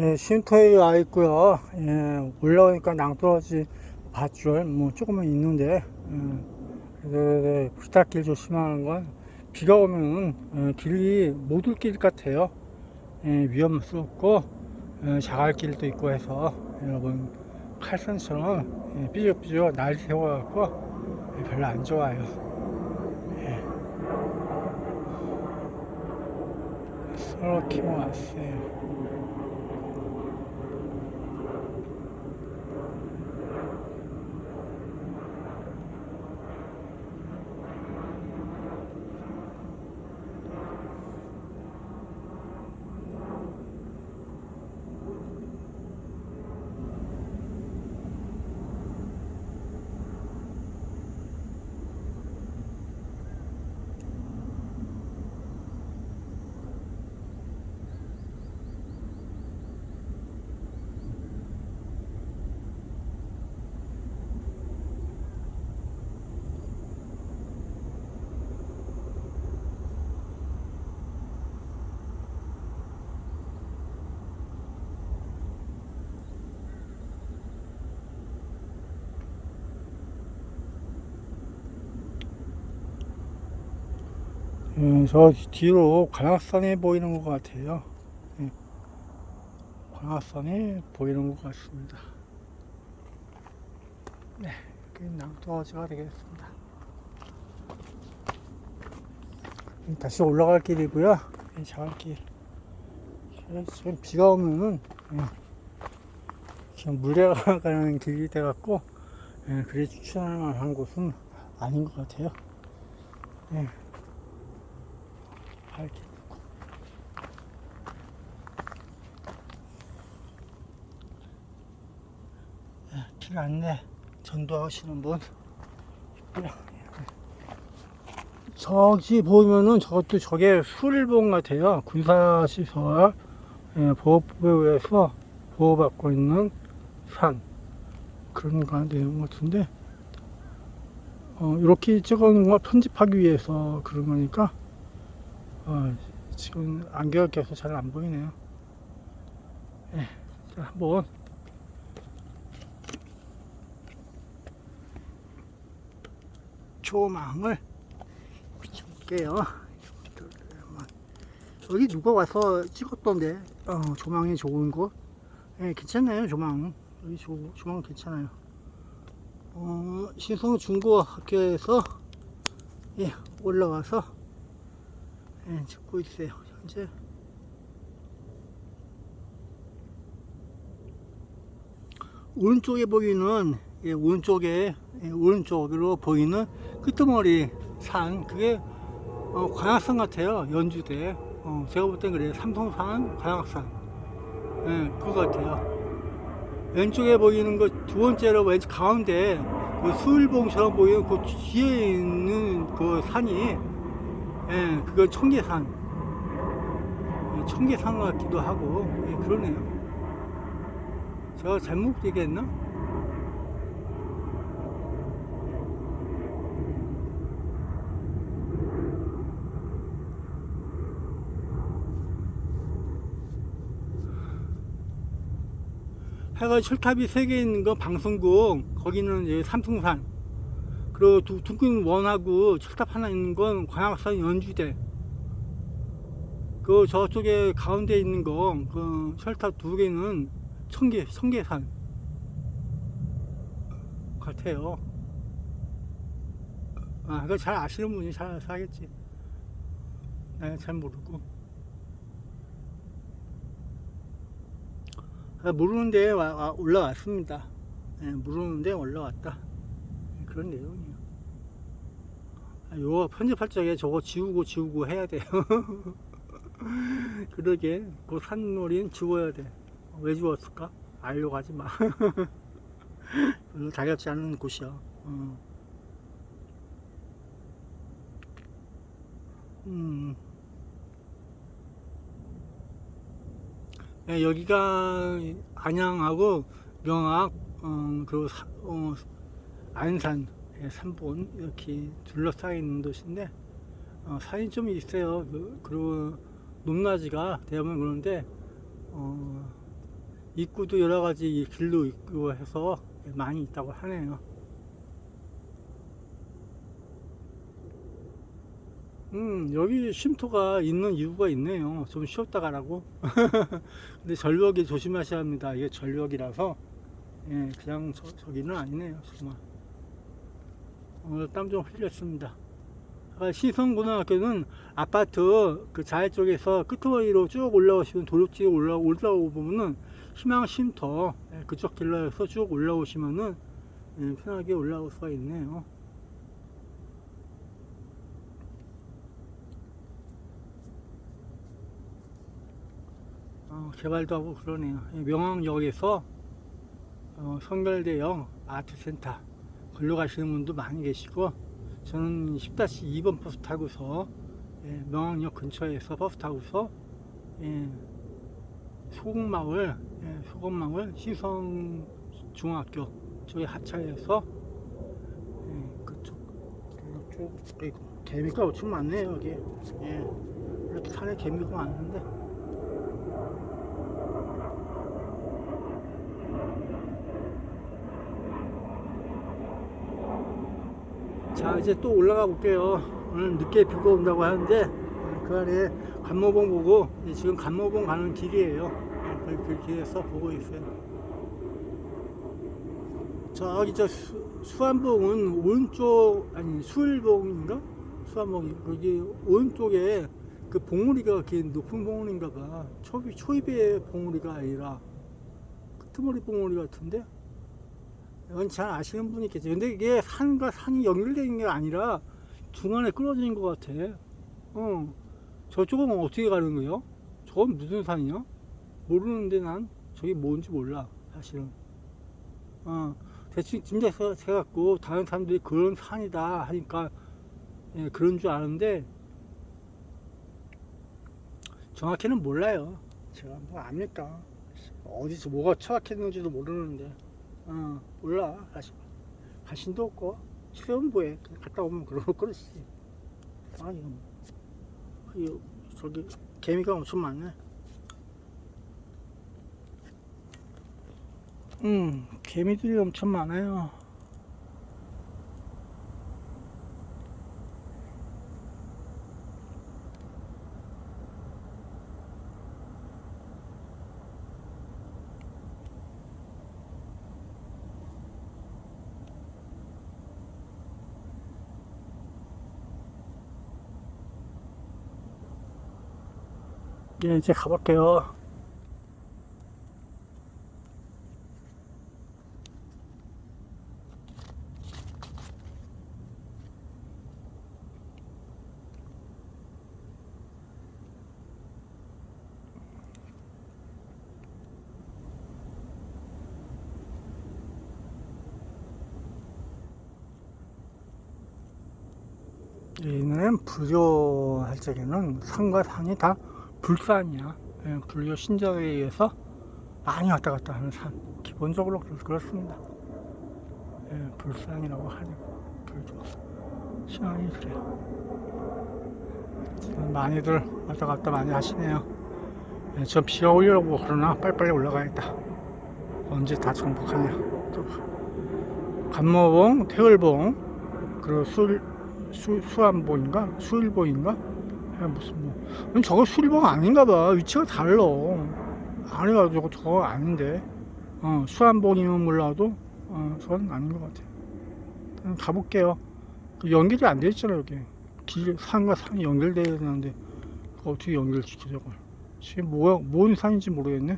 예, 쉼터에 와 있고요. 예, 올라오니까 낭떠러지 밧줄 뭐 조금은 있는데 예, 그래서 부탁길 조심하는 건 비가 오면 예, 길이 못올길 같아요. 예, 위험스럽고 예, 자갈길도 있고 해서 여러분 칼선처럼 예, 삐죽삐죽 날 세워갖고 예, 별로 안 좋아요. 예. 서로 키워 왔어요. 음, 저 뒤로 관악산이 보이는 것 같아요. 예. 관악산이 보이는 것 같습니다. 네, 그 낭떠러지가 되겠습니다. 다시 올라갈 길이고요. 이 자갈길. 지금 비가 오면은 예, 지금 물레가 가는 길이 돼갖고 예, 그리 추천할 만한 곳은 아닌 것 같아요. 예. 밝게 길 안내 전도하시는 분. 저기 보면은 저것도 저게 수일봉 같아요. 군사시설 예, 보호법에 의해서 보호받고 있는 산 그런 거 내용 같은데 어, 이렇게 찍어놓은 거 편집하기 위해서 그런 거니까 어, 지금 안개가 껴서 잘 안 보이네요. 예, 자, 한번 조망을 비춰볼게요. 여기 누가 와서 찍었던데, 어, 조망이 좋은 곳. 예, 괜찮나요, 조망? 여기 조, 조망 괜찮아요. 어, 신성 중고학교에서 예, 올라와서 예, 찍고 있어요. 현재 오른쪽에 보이는 예, 오른쪽에 예, 오른쪽으로 보이는 끄트머리 산 그게 어, 관악산 같아요. 연주대. 어, 제가 볼 땐 그래요. 삼성산, 관악산. 예, 그거 같아요. 왼쪽에 보이는 거두 번째로 왼쪽 가운데 그 수일봉처럼 보이는 그 뒤에 있는 그 산이 예, 그거 청계산. 예, 청계산 같기도 하고, 예, 그러네요. 제가 잘못 얘기했나? 해가 철탑이 세 개 있는 거 방송국, 거기는 삼성산. 그리고 두, 둥근 원하고 철탑 하나 있는 건 관악산 연주대. 그 저쪽에 가운데 있는 거, 그 철탑 두 개는 청계, 청계산 같아요. 아, 그거 잘 아시는 분이 잘 사겠지. 내가 잘 모르고. 아, 모르는데 올라왔습니다. 예, 모르는데 올라왔다. 예, 그런 내용이에요. 아, 요거 편집할 적에 저거 지우고 지우고 해야 돼요. 그러게 그 산놀이는 지워야 돼. 왜 지웠을까? 알려고 하지 마. 별로 달갑지 않은 곳이야. 어. 음. 예, 여기가 안양하고 명악 어, 그리고 사- 어, 안산 예, 삼본 이렇게 둘러싸여 있는 곳인데 어, 산이 좀 있어요. 그, 리고 높낮이가 되면 그런데 어, 입구도 여러 가지 길로 있고 해서 많이 있다고 하네요. 음, 여기 쉼터가 있는 이유가 있네요. 좀 쉬었다 가라고. 근데 전력이 조심하셔야 합니다. 이게 전력이라서, 예, 그냥 저, 저기는 아니네요. 정말. 오늘 땀 좀 흘렸습니다. 아, 시성고등학교는 아파트 그 자해 쪽에서 끝머리로 쭉 올라오시면 도로지에 올라, 올라오고 보면은 희망 쉼터, 예, 그쪽 길로에서 쭉 올라오시면은 예, 편하게 올라올 수가 있네요. 어, 개발도 하고 그러네요. 예, 명왕역에서 어, 성결대형 아트센터 걸로 가시는 분도 많이 계시고 저는 10-2번 버스 타고서 예, 명왕역 근처에서 버스 타고서 예, 소금마을 예, 소금마을 시성 중학교 저희 하차해서 예, 그쪽 쭉 개미가 엄청 많네요 여기. 예, 이렇게 산에 개미가 많은데 자 이제 또 올라가 볼게요. 오늘 늦게 비가 온다고 하는데 그 안에 간모봉 보고 이제 지금 간모봉 가는 길이에요. 그, 그 길에서 보고 있어요. 저기 저 수, 수안봉은 오른쪽 아니 수일봉인가? 수안봉이 거기 오른쪽에 그 봉우리가 이렇게 높은 봉우리인가 봐. 초입, 초입의 봉우리가 아니라 끄트머리 봉우리 같은데 이건 잘 아시는 분이 있겠죠. 근데 이게 산과 산이 있는 게 아니라 중간에 끊어지는 것 같아. 어. 저쪽은 어떻게 가는 거예요? 저건 무슨 산이야? 모르는데 난 저게 뭔지 몰라, 사실은. 어. 대충 짐작해 갖고 다른 사람들이 그런 산이다 하니까 예, 그런 줄 아는데 정확히는 몰라요. 제가 뭐 압니까? 어디서 뭐가 처박혔는지도 모르는데. 어, 몰라. 사실. 관심도 없고. 그냥 갔다 오면 그러고 그렇지. 아, 이거 뭐. 이, 저기, 개미가 엄청 많네. 음, 개미들이 엄청 많아요. 예, 이제 가볼게요. 여기는 불교할 적에는 산과 산이 다 불산이야. 예, 불교 신자에 의해서 많이 왔다 갔다 하는 산. 기본적으로 그렇- 그렇습니다. 예, 불산이라고 하죠. 불교 신앙이 그래요. 지금 많이들 왔다 갔다 많이 하시네요. 예, 저 비가 오려고 그러나 빨리빨리 올라가야겠다. 언제 다 정복하냐. 또 간모봉, 태을봉, 그리고 술, 수, 수안봉인가? 수일봉인가? 예, 무슨 뭐. 저거 수일봉 아닌가 봐. 위치가 달라. 아니가지고 저거 아닌데. 어, 수안봉이면 몰라도, 어, 저건 아닌 것 같아. 그냥 가볼게요. 그 연결이 안 돼 있잖아, 여기. 길, 산과 산이 되는데, 그거 어떻게 연결시켜, 저걸. 지금 뭐야, 뭔 산인지 모르겠네.